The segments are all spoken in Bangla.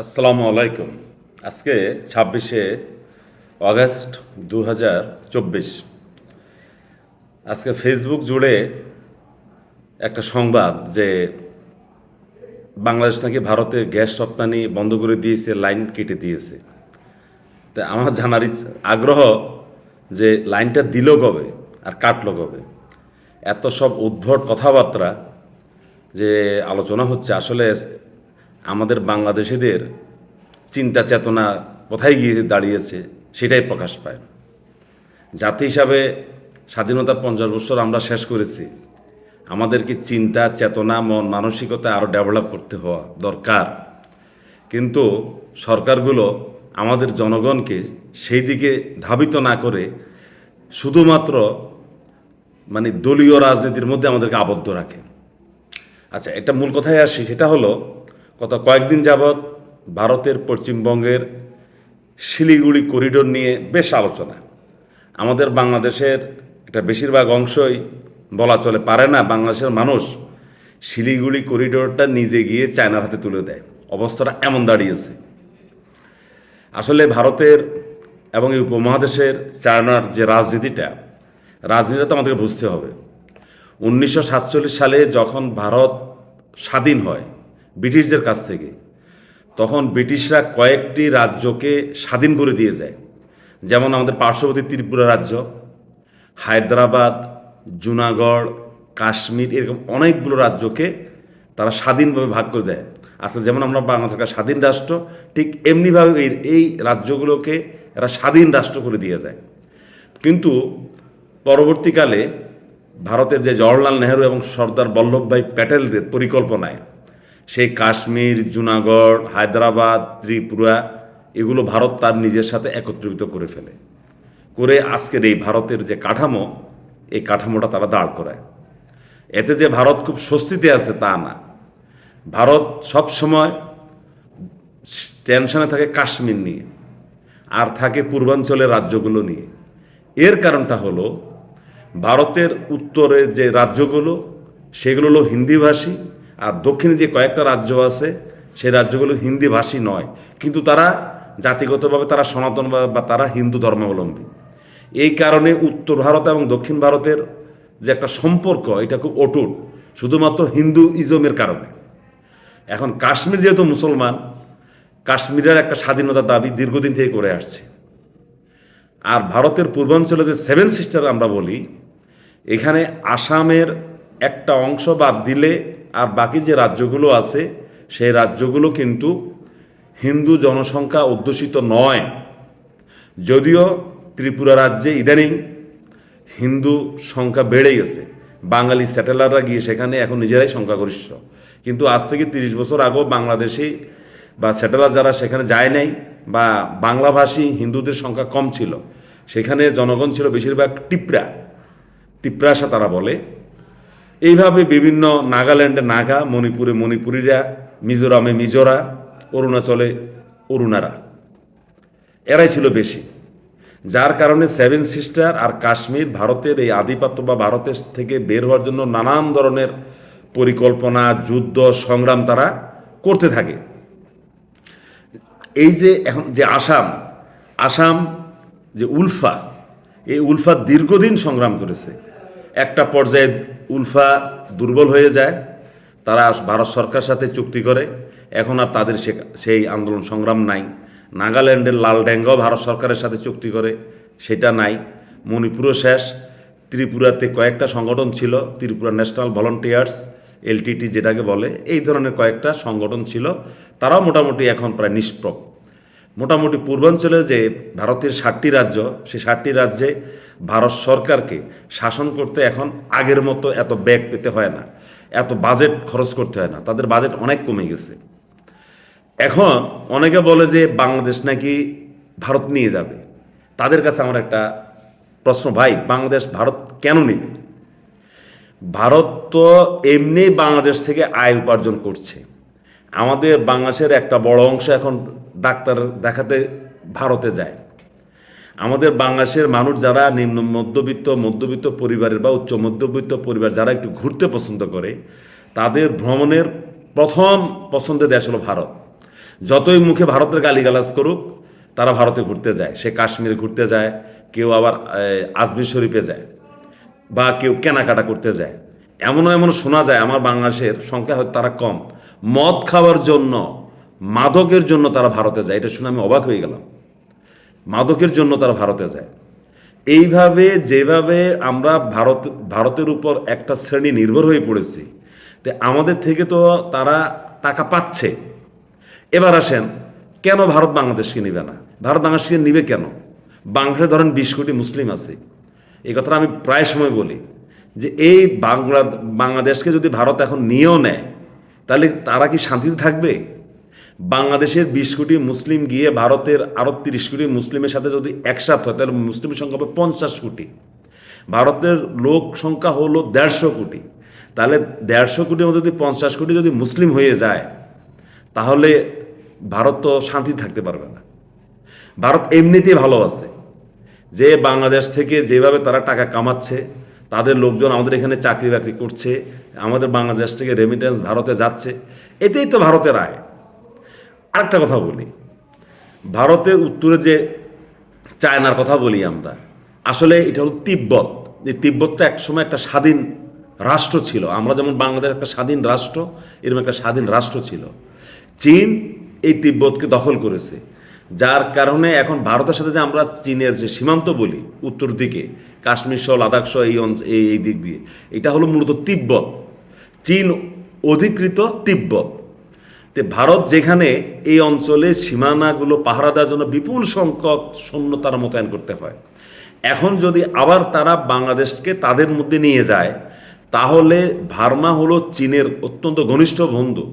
আসসালামু আলাইকুম। আজকে ছাব্বিশে অগস্ট দু হাজার চব্বিশ। আজকে ফেসবুক জুড়ে একটা সংবাদ যে বাংলাদেশ নাকি ভারতে গ্যাস রপ্তানি বন্ধ করে দিয়েছে, লাইন কেটে দিয়েছে। তা আমার জানার আগ্রহ যে লাইনটা দিল কবে আর কাটলো কবে? এত সব উদ্ভট কথাবার্তা যে আলোচনা হচ্ছে। আসলে আমাদের বাংলাদেশিদের চিন্তা চেতনা কোথায় গিয়ে দাঁড়িয়েছে সেটাই প্রকাশ পায়। জাতি হিসাবে স্বাধীনতা পঞ্চাশ বছর আমরা শেষ করেছি। আমাদেরকে চিন্তা, চেতনা, মন, মানসিকতা আরও ডেভেলপ করতে হওয়া দরকার। কিন্তু সরকারগুলো আমাদের জনগণকে সেই দিকে ধাবিত না করে শুধুমাত্র মানে দলীয় রাজনীতির মধ্যে আমাদেরকে আবদ্ধ রাখে। আচ্ছা একটা মূল কথায় আসি, সেটা হলো গত কয়েকদিন যাবৎ ভারতের পশ্চিমবঙ্গের শিলিগুড়ি করিডোর নিয়ে বেশ আলোচনা। আমাদের বাংলাদেশের একটা বেশিরভাগ অংশই বলা চলে পারে না, বাংলাদেশের মানুষ শিলিগুড়ি করিডোরটা নিজে গিয়ে চায়নার হাতে তুলে দেয়। অবস্থাটা এমন দাঁড়িয়েছে। আসলে ভারতের এবং এই উপমহাদেশের চায়নার যে রাজনীতিটা রাজনীতিটা তো আমাদেরকে বুঝতে হবে। উনিশশো সাতচল্লিশ সালে যখন ভারত স্বাধীন হয় ব্রিটিশদের কাছ থেকে। তখন ব্রিটিশরা কয়েকটি রাজ্যকে স্বাধীন করে দিয়ে যায়। যেমন আমাদের পার্শ্ববর্তী ত্রিপুরা রাজ্য, হায়দ্রাবাদ, জুনাগড়, কাশ্মীর, এরকম অনেকগুলো রাজ্যকে তারা স্বাধীনভাবে ভাগ করে দেয়। আসলে যেমন আমরা বাংলাদেশের একটা স্বাধীন রাষ্ট্র, ঠিক এমনিভাবে এই এই রাজ্যগুলোকে এরা স্বাধীন রাষ্ট্র করে দিয়ে যায়। কিন্তু পরবর্তীকালে ভারতের যে জওয়াহরলাল নেহরু এবং সর্দার বল্লভভাই প্যাটেলদের পরিকল্পনায় সেই কাশ্মীর, জুনাগড়, হায়দ্রাবাদ, ত্রিপুরা, এগুলো ভারত তার নিজের সাথে একত্রিত করে ফেলে। করে আজকের এই ভারতের যে কাঠামো, এই কাঠামোটা তারা দাঁড় করায়। এতে যে ভারত খুব স্বস্তিতে আছে তা না। ভারত সব সময় টেনশনে থাকে কাশ্মীর নিয়ে, আর থাকে পূর্বাঞ্চলের রাজ্যগুলো নিয়ে। এর কারণটা হলো, ভারতের উত্তরে যে রাজ্যগুলো, সেগুলো হলো হিন্দিভাষী আর দক্ষিণে যে কয়েকটা রাজ্য আছে, সেই রাজ্যগুলো হিন্দিভাষী নয়, কিন্তু তারা জাতিগতভাবে তারা সনাতন বা তারা হিন্দু ধর্মাবলম্বী। এই কারণে উত্তর ভারত এবং দক্ষিণ ভারতের যে একটা সম্পর্ক, এটা খুব অটুট, শুধুমাত্র হিন্দু ইজমের কারণে। এখন কাশ্মীর যেহেতু মুসলমান, কাশ্মীরের একটা স্বাধীনতার দাবি দীর্ঘদিন থেকে করে আসছে। আর ভারতের পূর্বাঞ্চলে যে সেভেন সিস্টার আমরা বলি, এখানে আসামের একটা অংশ বাদ দিলে আর বাকি যে রাজ্যগুলো আছে, সেই রাজ্যগুলো কিন্তু হিন্দু জনসংখ্যা অধ্যুষিত নয়। যদিও ত্রিপুরা রাজ্যে ইদানিং হিন্দু সংখ্যা বেড়ে গেছে। বাঙালি স্যাটেলাররা গিয়ে সেখানে এখন নিজেরাই সংখ্যাগরিষ্ঠ। কিন্তু আজ থেকে তিরিশ বছর আগেও বাংলাদেশি বা স্যাটেলার যারা সেখানে যায় নাই বা বাংলাভাষী হিন্দুদের সংখ্যা কম ছিল, সেখানে জনগণ ছিল বেশিরভাগ টিপরা। টিপরাসা তারা বলে। এইভাবে বিভিন্ন নাগাল্যান্ডে নাগা, মণিপুরে মণিপুরীরা, মিজোরামে মিজোরা, অরুণাচলে অরুণারা। এরাই ছিল বেশি। যার কারণে সেভেন সিস্টার আর কাশ্মীর ভারতের এই আধিপত্য বা ভারতের থেকে বের হওয়ার জন্য নানান ধরনের পরিকল্পনা, যুদ্ধ, সংগ্রাম তারা করতে থাকে। এই যে এখন যে আসাম আসাম যে উলফা, এই উলফা দীর্ঘদিন সংগ্রাম করেছে। একটা পর্যায়ে উলফা দুর্বল হয়ে যায়, তারা ভারত সরকার সাথে চুক্তি করে। এখন আর তাদের সেই আন্দোলন সংগ্রাম নাই। নাগাল্যান্ডের লাল লালড্যাঙ্গাও ভারত সরকারের সাথে চুক্তি করে, সেটা নাই। মণিপুরও শেষ। ত্রিপুরাতে কয়েকটা সংগঠন ছিল, ত্রিপুরা ন্যাশনাল ভলান্টিয়ার্স এলটিটি যেটাকে বলে, এই ধরনের কয়েকটা সংগঠন ছিল। তারাও মোটামুটি এখন প্রায় নিষ্প্রভ। মোটামুটি পূর্বাঞ্চলে যে ভারতের ষাটটি রাজ্য, সেই ষাটটি রাজ্যে ভারত সরকারকে শাসন করতে এখন আগের মতো এত ব্যাগ পেতে হয় না, এত বাজেট খরচ করতে হয় না, তাদের বাজেট অনেক কমে গেছে। এখন অনেকে বলে যে বাংলাদেশ নাকি ভারত নিয়ে যাবে। তাদের কাছে আমার একটা প্রশ্ন, ভাই, বাংলাদেশ ভারত কেন নেবে? ভারত তো এমনি বাংলাদেশ থেকে আয় উপার্জন করছে। আমাদের বাংলাদেশের একটা বড় অংশ এখন ডাক্তার দেখাতে ভারতে যায়। আমাদের বাংলাদেশের মানুষ যারা নিম্ন মধ্যবিত্ত মধ্যবিত্ত পরিবারের বা উচ্চ মধ্যবিত্ত পরিবার যারা একটু ঘুরতে পছন্দ করে, তাদের ভ্রমণের প্রথম পছন্দের দেশ হলো ভারত। যতই মুখে ভারতের গালিগালাজ করুক, তারা ভারতে ঘুরতে যায়। সে কাশ্মীরে ঘুরতে যায়, কেউ আবার আজমির শরীফে যায় বা কেউ কেনাকাটা করতে যায়। এমনও এমন শোনা যায়, আমার বাংলাদেশের সংখ্যা হয়তো তারা কম। মদ খাওয়ার জন্য মাদকের জন্য তারা ভারতে যায়। এটা শুনে আমি অবাক হয়ে গেলাম। মাদকের জন্য তারা ভারতে যায়। এইভাবে, যেভাবে আমরা ভারত, ভারতের উপর একটা শ্রেণি নির্ভর হয়ে পড়েছি, তো আমাদের থেকে তো তারা টাকা পাচ্ছে। এবার আসেন, কেন ভারত বাংলাদেশকে নিবে না? ভারত বাংলাদেশকে নিবে কেন? বাংলাদেশে ধরেন বিশ কোটি মুসলিম আছে। এই কথাটা আমি প্রায় সময় বলি, যে এই বাংলা, বাংলাদেশকে যদি ভারত এখন নিয়েও নেয়, তাহলে তারা কি শান্তিতে থাকবে? বাংলাদেশের বিশ কোটি মুসলিম গিয়ে ভারতের আরও তিরিশ কোটি মুসলিমের সাথে যদি একসাথ হয়, তাহলে মুসলিমের সংখ্যা হবে পঞ্চাশ কোটি। ভারতের লোক সংখ্যা হলো দেড়শো কোটি। তাহলে দেড়শো কোটির মধ্যে যদি পঞ্চাশ কোটি যদি মুসলিম হয়ে যায়, তাহলে ভারত তো শান্তি থাকতে পারবে না। ভারত এমনিতেই ভালো আছে। যে বাংলাদেশ থেকে যেভাবে তারা টাকা কামাচ্ছে, তাদের লোকজন আমাদের এখানে চাকরি বাকরি করছে, আমাদের বাংলাদেশ থেকে রেমিটেন্স ভারতে যাচ্ছে এতেই তো ভারতের আয়। আরেকটা কথা বলি। ভারতের উত্তরে যে চায়নার কথা বলি আমরা, আসলে এটা হলো তিব্বত। এই তিব্বতটা একসময় একটা স্বাধীন রাষ্ট্র ছিল। আমরা যেমন বাংলাদেশ একটা স্বাধীন রাষ্ট্র, এরকম একটা স্বাধীন রাষ্ট্র ছিল। চীন এই তিব্বতকে দখল করেছে। যার কারণে এখন ভারতের সাথে যে আমরা চীনের যে সীমান্ত বলি, উত্তর দিকে, কাশ্মীর সহ, লাদাখ সহ এই এই দিক দিয়ে, এটা হলো মূলত তিব্বত। চীন অধিকৃত তিব্বত। তে ভারত যেখানে এই অঞ্চলে সীমানাগুলো পাহারা দেওয়ার জন্য বিপুল সংখ্যক সৈন্য তারা মোতায়েন করতে হয়। এখন যদি আবার তারা বাংলাদেশকে তাদের মধ্যে নিয়ে যায়, তাহলে ভার্মা হলো চীনের অত্যন্ত ঘনিষ্ঠ বন্ধু।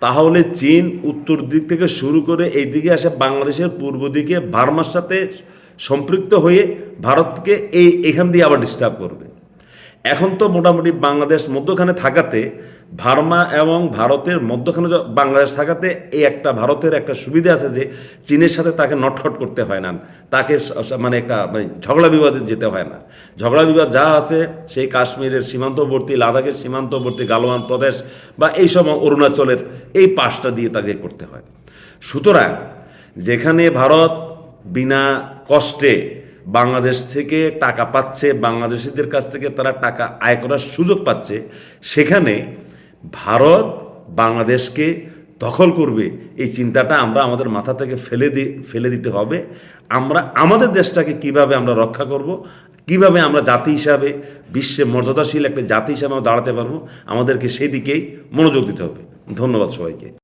তাহলে চীন উত্তর দিক থেকে শুরু করে এই দিকে আসে বাংলাদেশের পূর্ব দিকে ভার্মার সাথে সম্পৃক্ত হয়ে ভারতকে এই এখান দিয়ে আবার ডিস্টার্ব করবে। এখন তো মোটামুটি বাংলাদেশ মধ্যখানে থাকাতে, ভার্মা এবং ভারতের মধ্যখানে বাংলাদেশ থাকাতে এই একটা ভারতের একটা সুবিধা আছে যে, চীনের সাথে তাকে নটখট করতে হয় না। তাকে মানে একটা মানে ঝগড়া বিবাদে যেতে হয় না। ঝগড়া বিবাদ যা আছে, সেই কাশ্মীরের সীমান্তবর্তী, লাদাখের সীমান্তবর্তী, গালওয়ান প্রদেশ বা এই সব অরুণাচলের এই পাশটা দিয়ে তাকে করতে হয়। সুতরাং যেখানে ভারত বিনা কষ্টে বাংলাদেশ থেকে টাকা পাচ্ছে, বাংলাদেশিদের কাছ থেকে তারা টাকা আয় করার সুযোগ পাচ্ছে, সেখানে ভারত বাংলাদেশকে দখল করবে। এই চিন্তাটা আমরা আমাদের মাথা থেকে ফেলে দি, ফেলে দিতে হবে। আমরা, আমাদের দেশটাকে কীভাবে আমরা রক্ষা করব, কীভাবে আমরা জাতি হিসাবে, বিশ্বে মর্যাদাশীল একটা জাতি হিসাবে আমরা দাঁড়াতে পারব, আমাদেরকে সেদিকেই মনোযোগ দিতে হবে। ধন্যবাদ সবাইকে।